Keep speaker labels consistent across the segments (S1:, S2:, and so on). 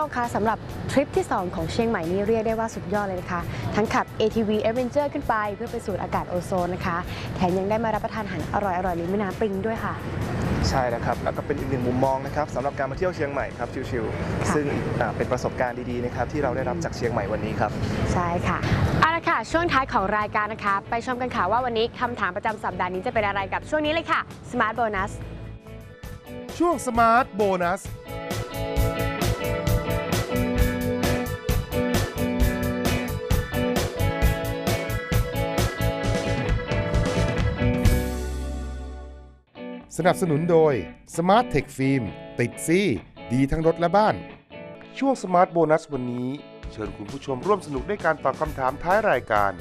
S1: ป้องคะสำหรับทริปที่ 2 ของเชียงใหม่นี่เรียกได้ว่าสุดยอดเลยนะคะ ทั้งขับ ATV Adventure ขึ้นไปเพื่อไปสูดอากาศโอโซนนะคะ แถมยังได้มารับประทานอาหารอร่อยๆริมแม่น้ำปริงด้วยค่ะ
S2: ใช่นะครับ แล้วก็เป็นอีกหนึ่งมุมมองนะครับสำหรับการมาเที่ยวเชียงใหม่ครับชิว
S1: ค่ะ
S2: ๆซึ่งอ่าเป็นประสบการณ์ดีๆนะครับที่เราได้รับจากเชียงใหม่วันนี้ครับ
S1: ใช่ค่ะเอาละค่ะ ช่วงท้ายของรายการนะคะ ไปชมกันค่ะว่าวันนี้คำถามประจำสัปดาห์นี้จะเป็นอะไรกับช่วงนี้เลยค่ะ Smart Bonus
S3: ช่วงสมาร์ทโบนัส สนับสนุนโดย Smart Tech Film ติดซี่ดีทั้งรถและบ้าน ช่วงสมาร์ทโบนัสวันนี้ เชิญคุณผู้ชมร่วมสนุกด้วยการตอบคำถามท้ายรายการ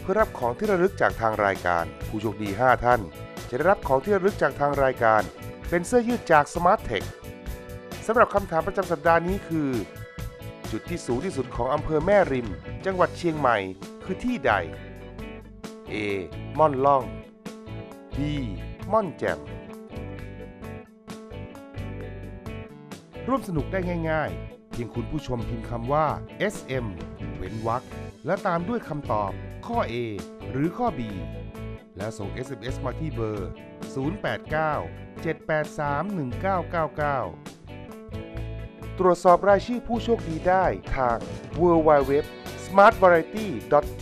S3: เพื่อรับของที่ระลึกจากทางรายการ ผู้โชคดี 5 ท่าน จะได้รับของที่ระลึกจากทางรายการ เป็นเสื้อยืดจาก Smart Tech สำหรับคำถามประจำสัปดาห์นี้คือ จุดที่สูงที่สุดของอำเภอแม่ริม จังหวัดเชียงใหม่คือที่ใด A ม่อนล่อง B ม่อนแจ่ม ร่วมสนุกได้ง่ายๆ เพียงคุณผู้ชมพิมพ์คำว่า SM เว้นวรรคและตามด้วยคำตอบ ข้อ A หรือข้อ B แล้วส่ง SMS มาที่เบอร์ 089 783 1999 ตรวจสอบรายชื่อผู้โชคดีได้ทาง www smartvariety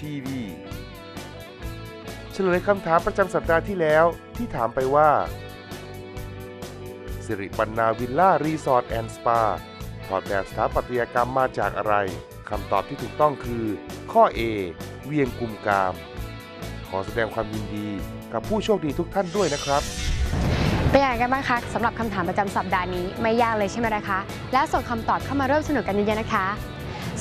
S3: tv เฉลยคำถามประจำสัปดาห์ที่แล้วที่ถามไปว่า สิริปันนาวิลล่ารีสอร์ทแอนด์สปาถอดแบบสถาปัตยกรรมมาจากอะไร คำตอบที่ถูกต้องคือ ข้อ A เวียงกุมกาม ขอแสดงความยินดีกับผู้โชคดีทุกท่านด้วยนะครับ
S1: เป็นอย่างไรกันบ้างคะสำหรับคำถามประจำสัปดาห์นี้ไม่ยากเลยใช่ไหมนะคะ และส่งคำตอบเข้ามาร่วมสนุกกันเยอะๆนะคะ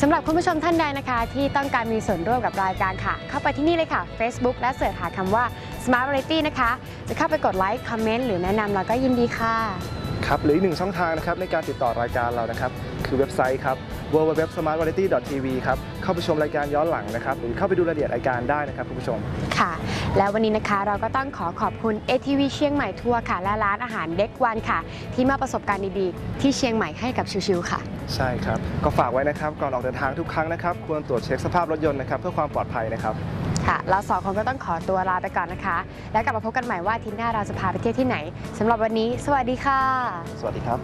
S1: สำหรับคุณผู้ชมท่านใดนะคะ ที่ต้องการมีส่วนร่วมกับรายการค่ะ เข้าไปที่นี่เลยค่ะ Facebook และเสิร์ชหาคำว่า Smart Variety นะคะ จะเข้าไปกดไลค์คอมเมนต์หรือแนะนำเราก็ยินดีค่ะ
S2: ครับหรืออีกหนึ่งช่องทางนะครับในการติดต่อรายการเรานะครับ คือเว็บไซต์ครับ www.smartvariety.tv ครับเข้าไปชมรายการย้อนหลังนะครับ หรือเข้าไปดูรายละเอียดรายการได้นะครับคุณผู้ชม
S1: ค่ะ แล้ววันนี้นะคะเราก็ต้องขอขอบคุณ ATV เชียงใหม่ทัวร์ค่ะ และร้านอาหารเด็กวันค่ะ ที่มาประสบการณ์ดีๆที่เชียงใหม่ให้กับชิวๆค่ะ
S2: ใช่ครับ ก็ฝากไว้นะครับก่อนออกเดินทางทุกครั้งนะครับ ควรตรวจเช็คสภาพรถยนต์นะครับเพื่อความปลอดภัยนะครับ
S1: ค่ะ เราสองคนก็ต้องขอตัวลาไปก่อนนะคะ แล้วกลับมาพบกันใหม่ว่าอาทิตย์หน้าเราจะพาไปเที่ยวที่ไหนสำหรับวันนี้ สวัสดีค่ะ
S2: สวัสดีครับ